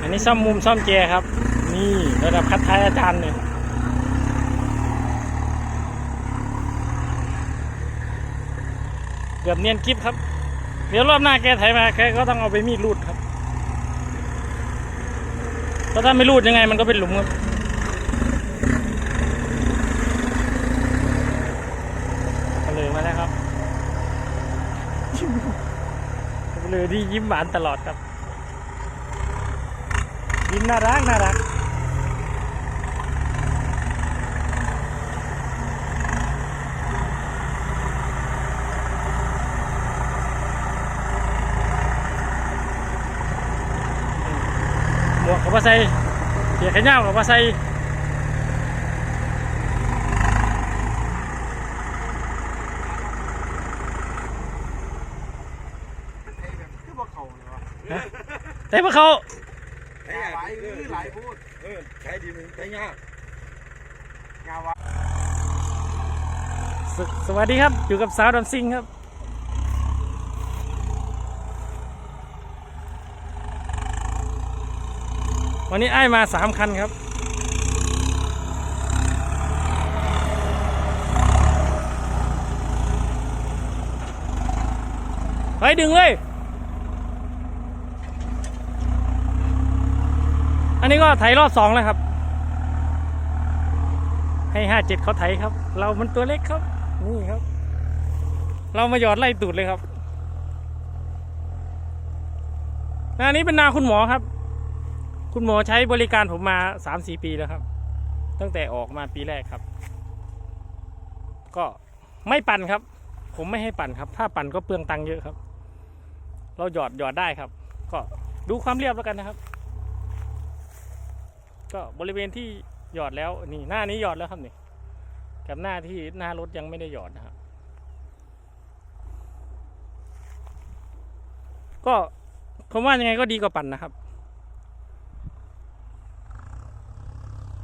อันนี้ซ่อมมุมซ่อมแจครับ นี่ระดับคัดท้ายอาจารย์เนี่ยเกือบเนียนกิฟครับ เดี๋ยวรอบหน้าแกไถมาแกก็ต้องเอาไปมีดรูดครับเพราะถ้าไม่รูดยังไงมันก็เป็นหลุมครับเลยมาแล้วครับเลยที่ยิ้มหวานตลอดครับ ยิ้มน่ารักน่ารักหมวกกับว่าใส่เสียขย้าวกับว่าใส่คือบ่เขาเลยวะแต่พวกเขา ใช้หลายคือหลายพูด เออ ใช้ดีมันใช้ยากงาวะสสวัสดีครับอยู่กับสาวดำซิงครับ วันนี้ไอ้มาสามคันครับ ไปดึงเลย อันนี้ก็ไถรอบสองแล้วครับ ให้ห้าเจ็ดเขาไถครับ เรามันตัวเล็กครับ นี่ครับ เรามาหยอดไล่ตูดเลยครับอันนี้เป็นนาคุณหมอครับ คุณหมอใช้บริการผมมาสามสี่ปีแล้วครับ ตั้งแต่ออกมาปีแรกครับ ก็ไม่ปั่นครับ ผมไม่ให้ปั่นครับ ถ้าปั่นก็เปลืองตังค์เยอะครับ เราหยอดหยอดได้ครับ ก็ดูความเรียบแล้วกันนะครับ ก็บริเวณที่หยอดแล้วนี่หน้านี้หยอดแล้วครับนี่กับหน้าที่หน้ารถยังไม่ได้หยอดนะครับ ก็ผมว่ายังไงก็ดีกว่าปั่นนะครับ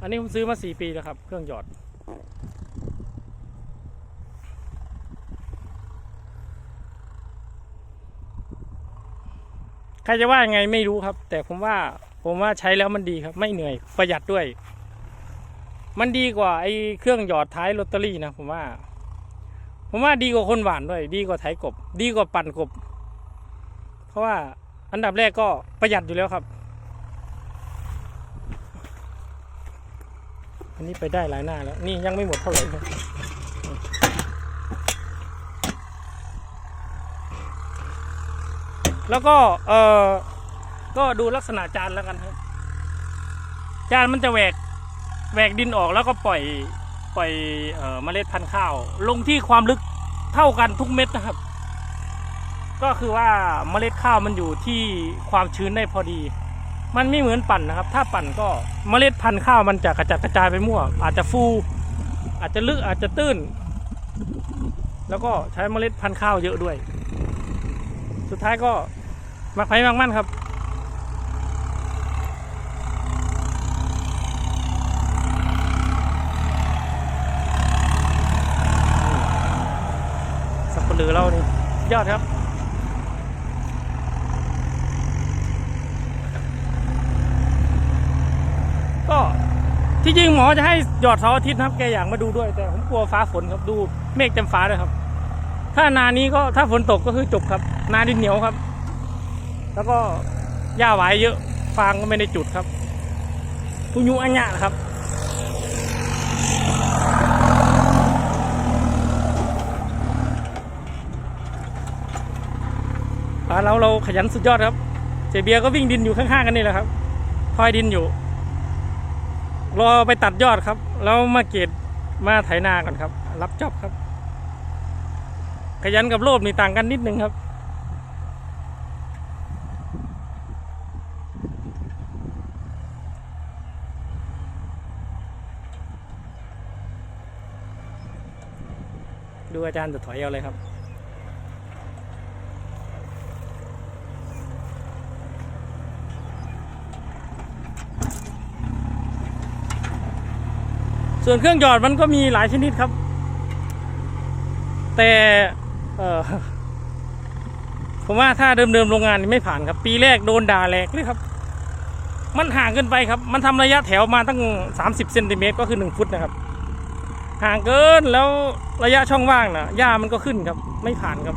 อันนี้ผมซื้อมาสี่ปีแล้วครับ เครื่องหยอด ใครจะว่ายังไงไม่รู้ครับ แต่ผมว่า ผมว่าใช้แล้วมันดีครับ ไม่เหนื่อยประหยัดด้วย มันดีกว่าไอ้เครื่องหยอดท้ายลอตเตอรี่นะผมว่า ผมว่าดีกว่าคนหวานด้วย ดีกว่าไถกบ ดีกว่าปั่นกบ เพราะว่าอันดับแรกก็ประหยัดอยู่แล้วครับ อันนี้ไปได้หลายหน้าแล้ว นี่ยังไม่หมดเท่าไหร่แล้วก็เออ ก็ดูลักษณะจานแล้วกันครับ จานมันจะแหวกแหวกดินออกแล้วก็ปล่อยปล่อยเอ่อเมล็ดพันธุ์ข้าว ลงที่ความลึกเท่ากันทุกเม็ดนะครับ ก็คือว่าเมล็ดข้าวมันอยู่ที่ความชื้นได้พอดี มันไม่เหมือนปั่นนะครับ ถ้าปั่นก็เมล็ดพันธุ์ข้าวมันจะกระจัดกระจายไปมั่ว อาจจะฟู อาจจะลึกอาจจะตื้น แล้วก็ใช้เมล็ดพันธุ์ข้าวเยอะด้วย สุดท้ายก็มักไผ่มักมั่นครับ สับปะเหลือเรานี่ยอดครับ ก็ที่จริงหมอจะให้หยอดเสาร์อาทิตย์นะครับ แกอยากมาดูด้วย แต่ผมกลัวฟ้าฝนครับดูเมฆเต็มฟ้าเลยครับ ถ้านานี้ก็ถ้าฝนตกก็คือจบครับ นาดินเหนียวครับ แล้วก็หญ้าหวายเยอะ ฟางก็ไม่ได้จุดครับพุยุอัญญะครับ เราเราขยันสุดยอดครับ เจเบียก็วิ่งดินอยู่ข้างๆกันนี่แหละครับทอยดินอยู่ รอไปตัดยอดครับ แล้วมาเกตมาไถนากันครับ รับจอบครับ ขยันกับโลภนี่ต่างกันนิดนึงครับดูอาจารย์จะถอยเอาเลยครับ ส่วนเครื่องหยอดมันก็มีหลายชนิดครับ แต่ผมว่าถ้าเดิมๆโรงงานไม่ผ่านครับ ปีแรกโดนด่าแหลกเลยครับ มันห่างเกินไปครับ มันทำระยะแถวมาตั้ง 30เซนติเมตรก็คือ1ฟุตนะครับ ห่างเกินแล้วระยะช่องว่างนะหญ้ามันก็ขึ้นครับ ไม่ผ่านครับ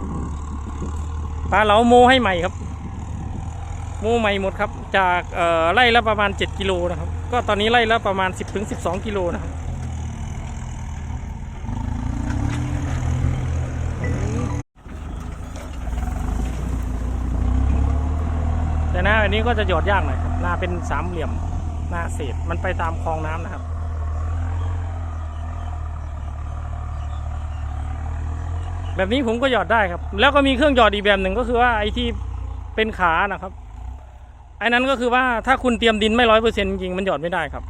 ปลาเหลาโมให้ใหม่ครับ โมใหม่หมดครับ จากไล่ละประมาณ 7กิโลนะครับ ก็ตอนนี้ไล่ละประมาณ 10ถึง12กิโลนะครับ แต่หน้าแบบนี้ก็จะหยอดยากหน่อยครับหน้าเป็นสามเหลี่ยมหน้าเศษมันไปตามคลองน้ำนะครับแบบนี้ผมก็หยอดได้ครับ แล้วก็มีเครื่องหยอดอีกแบบหนึ่งก็คือว่าไอ้ที่เป็นขานะครับไอ้นั้นก็คือว่าถ้าคุณเตรียมดินไม่ร้อยเปอร์เซ็นต์จริงมันหยอดไม่ได้ครับ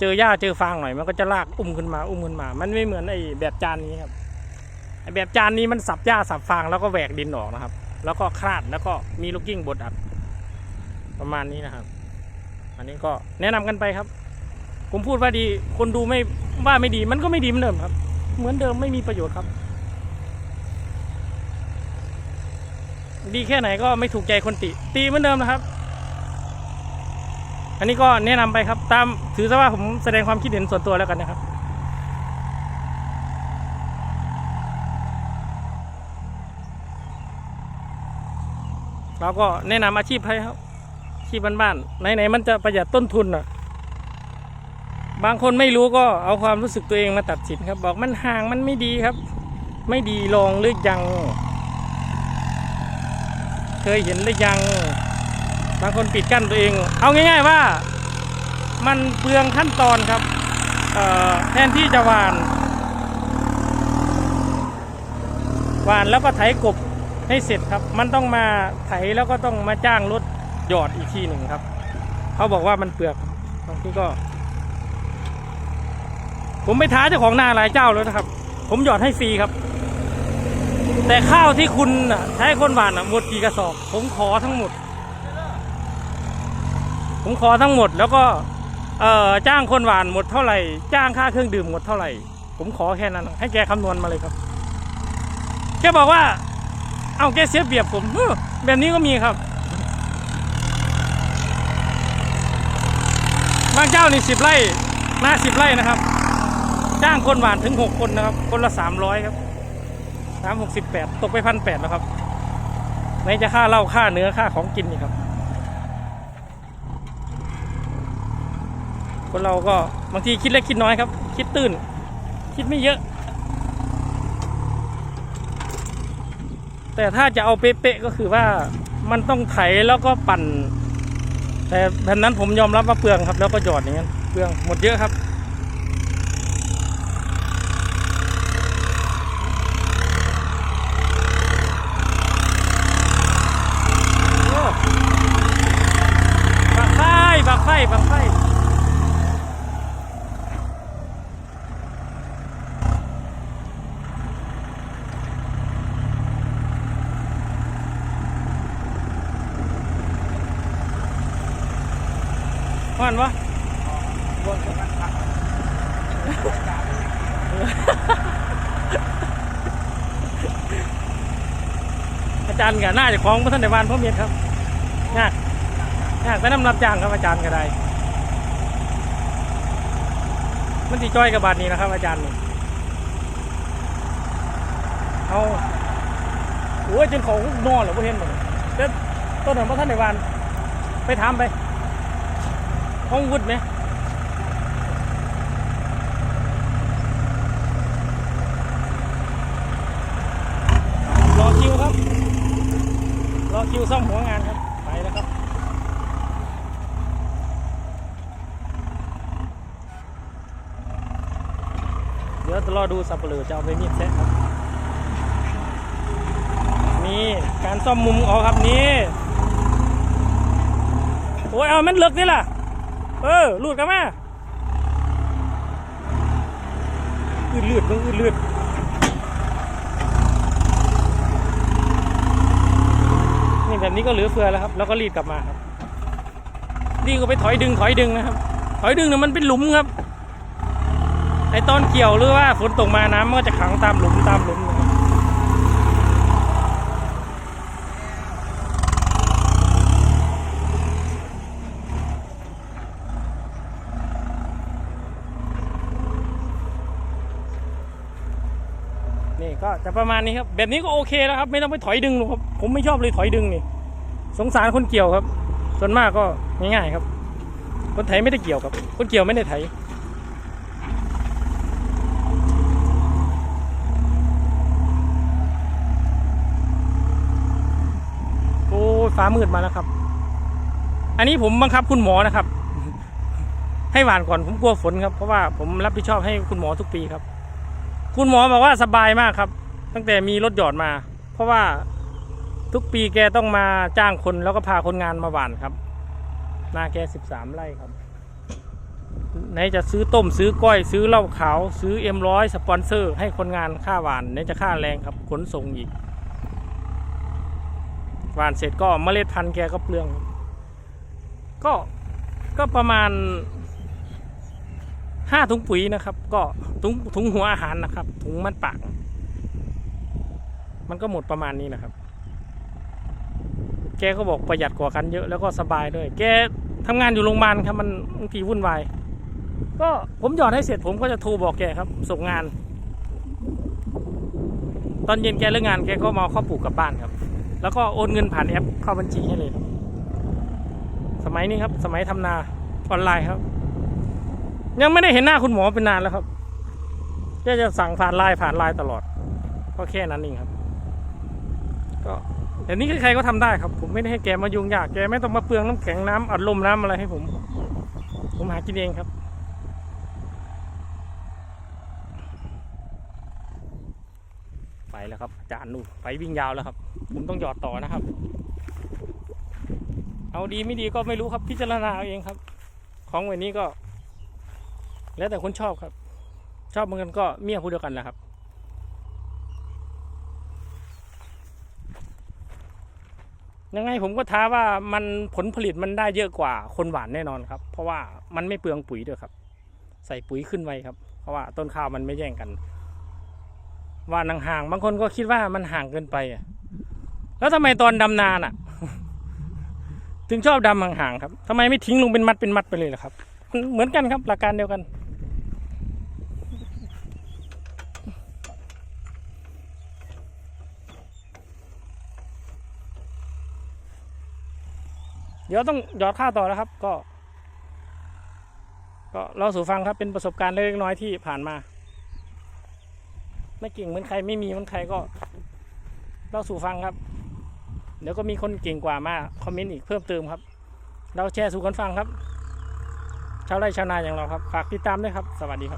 เจอหญ้าเจอฟางหน่อยมันก็จะลากอุ้มขึ้นมาอุ้มขึ้นมา มันไม่เหมือนไอ้แบบจานนี้ครับไอ้แบบจานนี้มันสับหญ้าสับฟางแล้วก็แหวกดินออกนะครับ แล้วก็คลาดแล้วก็มีลูกกิ้งบดอัด ประมาณนี้นะครับ อันนี้ก็แนะนำกันไปครับ ผมพูดว่าดี คนดูไม่ว่าไม่ดี มันก็ไม่ดีเหมือนเดิมครับ เหมือนเดิมไม่มีประโยชน์ครับ ดีแค่ไหนก็ไม่ถูกใจคนติ ตีเหมือนเดิมนะครับ อันนี้ก็แนะนำไปครับ ตามถือซะว่าผมแสดงความคิดเห็นส่วนตัวแล้วกันนะครับเราก็แนะนำอาชีพให้ครับ อาชีพบ้านๆไหนๆมันจะประหยัดต้นทุนอะ บางคนไม่รู้ก็เอาความรู้สึกตัวเองมาตัดสินครับ บอกมันห่างมันไม่ดีครับ ไม่ดีลองหรือยัง เคยเห็นหรือยัง บางคนปิดกั้นตัวเอง เอาง่าย ๆว่า มันเปลืองขั้นตอนครับแทนที่จะหวานหวานแล้วก็ไถกบให้เสร็จครับ มันต้องมาไถแล้วก็ต้องมาจ้างรถ หยอดอีกที่หนึ่งครับ เขาบอกว่ามันเปลือกบางทีก็ ผมไปท้าเจ้าของนาหลายเจ้าแล้วนะครับ ผมหยอดให้ฟรีครับ แต่ข้าวที่คุณใช้คนหวานหมดกี่กระสอบ ผมขอทั้งหมด ผมขอทั้งหมดแล้วก็เอ่อจ้างคนหวานหมดเท่าไหร่ จ้างค่าเครื่องดื่มหมดเท่าไหร่ ผมขอแค่นั้น ให้แกคำนวณมาเลยครับแกบอกว่า เอาแกเสียเปรียบผมเแบบนี้ก็มีครับ บางเจ้านี่สิบไร่หน้าสิบไร่นะครับ จ้างคนหวานถึงหกคนนะครับ คนละสามร้อยครับสามหกสิบแปดตกไปพันแปดแล้วครับไหนจะค่าเหล้าค่าเนื้อค่าของกินนี่ครับ คนเราก็บางทีคิดเล็กคิดน้อยครับ คิดตื้น คิดไม่เยอะ แต่ถ้าจะเอาเป๊ะๆก็คือว่ามันต้องไถแล้วก็ปั่น แต่แผ่นนั้นผมยอมรับว่าเปลืองครับ แล้วก็หยอดอย่างนั้นเปลืองหมดเยอะครับ โอ้บักไฟบักไฟบักไฟว่านวะ อาจารย์กับหน้าจะคล้องพระท่านในวันพ่อเมียครับยากยากแต่น้ำรับจ้างครับอาจารย์ก็ได้ มันตีจ้อยกับบาทนี้นะครับ อาจารย์นี่เอาโอ้ยจนเขานอนเหรอพ่เห็นหมดแต่ต้นของพระท่านในวันไปถามไปห้องวุดไหม อคิวครับ รอคิวซ่อมหัวงานครับ ไปแล้วครับ เดี๋ยวจะรอดูสับเปลือจะเอาไปมีดแซะครับนี่การซ่อมมุมออกครับนี่โอ้ยเอามันเลือกนี่ล่ะ เออลูดกันมาอืดเลือดมึงอืดเลือด นแบบนี้ก็เหลือเฟือแล้วครับ แล้วก็รีดกลับมาครับนี่ก็ไปถอยดึงถอยดึงนะครับ ถอยดึงเนี่ยมันเป็นหลุมครับไอตอนเกี่ยวหรือว่าฝนตกมาน้ำมันก็จะขังตามหลุมตามหลุมนะครับ ก็ จะประมาณนี้ครับ แบบนี้ก็โอเคแล้วครับ ไม่ต้องไปถอยดึงหรอกครับ ผมไม่ชอบเลยถอยดึงนี่ สงสารคนเกี่ยวครับ ส่วนมากก็ง่ายๆครับ คนไถไม่ได้เกี่ยวครับ คนเกี่ยวไม่ได้ไถโอ้ฟ้ามืดมาแล้วครับ อันนี้ผมบังคับคุณหมอนะครับ ให้หวานก่อนผมกลัวฝนครับ เพราะว่าผมรับผิดชอบให้คุณหมอทุกปีครับคุณหมอบอกว่าสบายมากครับ ตั้งแต่มีรถหยอดมา เพราะว่าทุกปีแกต้องมาจ้างคนแล้วก็พาคนงานมาหวานครับ นาแกสิบสามไร่ครับไหนจะซื้อต้มซื้อก้อยซื้อเหล้าขาว ซื้อเอ็มร้อยสปอนเซอร์ ให้คนงานค่าหวานไหนจะค่าแรงครับขนส่งอีกหวานเสร็จก็เมล็ดพันธุ์แกก็เปลือง ก็ก็ประมาณห้าถุงปุ๋ยนะครับ ก็ถุงถุงหัวอาหารนะครับ ถุงมันปาก มันก็หมดประมาณนี้นะครับ แกก็บอกประหยัดกว่ากันเยอะแล้วก็สบายด้วย แกทำงานอยู่โรงพยาบาลครับมันบางทีวุ่นวาย ก็ผมหยอดให้เสร็จผมก็จะโทรบอกแกครับ ส่งงาน ตอนเย็นแกเลิกงานแกก็มาข้าวปลูกกลับบ้านครับ แล้วก็โอนเงินผ่านแอปเข้าบัญชีให้เลย สมัยนี้ครับ สมัยทำนาออนไลน์ครับ ยังไม่ได้เห็นหน้าคุณหมอเป็นนานแล้วครับแกจะสั่งผ่านไลน์ผ่านไลน์ตลอดก็แค่นั้นเองครับ แต่นี้ใครๆก็ทำได้ครับ ผมไม่ได้ให้แกมายุ่งยากแกไม่ต้องมาเปลืองน้ำแข็งน้ำอัดลมน้ำอะไรให้ผม ผมหากินเองครับไปแล้วครับจารย์นู่นไปวิ่งยาวแล้วครับ ผมต้องหยอดต่อนะครับ เอาดีไม่ดีก็ไม่รู้ครับพิจารณาเอาเองครับ ของวันนี้ก็ แล้วแต่คนชอบครับ ชอบเหมือนกันก็เมียผู้เดียวกันแหละครับ ยังไงผมก็ท้าว่ามันผลผลิตมันได้เยอะกว่าคนหวานแน่นอนครับ เพราะว่ามันไม่เปลืองปุ๋ยด้วยครับ ใส่ปุ๋ยขึ้นไวครับ เพราะว่าต้นข้าวมันไม่แย่งกัน ว่านังห่างบางคนก็คิดว่ามันห่างเกินไปอะแล้วทำไมตอนดำนาน่ะ ถึงชอบดำห่างๆครับทำไมไม่ทิ้งลงเป็นมัดเป็นมัดไปเลยล่ะครับ เหมือนกันครับหลักการเดียวกัน เดี๋ยวต้องหยอดข้าวต่อแล้วครับ ก็ ก็เราสู่ฟังครับเป็นประสบการณ์เล็กน้อยที่ผ่านมา ไม่เก่งเหมือนใครไม่มีเหมือนใครก็เล่าสู่ฟังครับ เดี๋ยวก็มีคนเก่งกว่ามาคอมเมนต์อีกเพิ่มเติมครับ เราแชร์สู่กันฟังครับชาวไร่ชาวนาอย่างเราครับ ฝากติดตามด้วยครับ สวัสดีครับ